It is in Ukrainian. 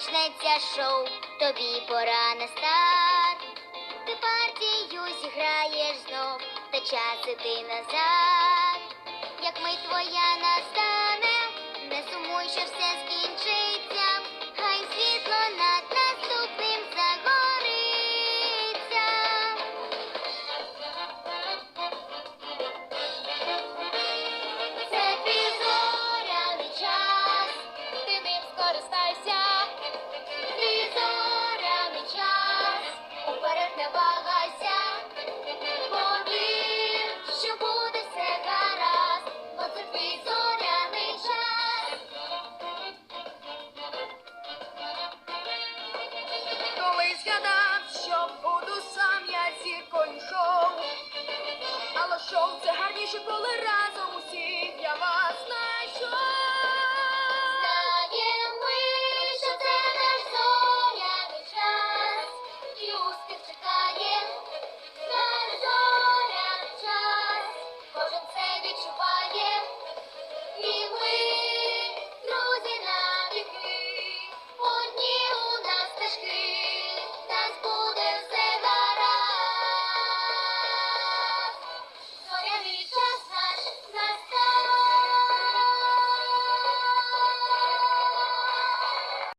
почнеться шоу, тобі пора на старт. Ти партію зіграєш знов, та час іти назад. Як ми твоя настане, не сумуй, що все скінчиться, згадав, що буду сам я зіркою коньшов, Але шоу це гарніше, коли разом усіх я вас знайшов. Знаємо ми, це наш час, і успіх.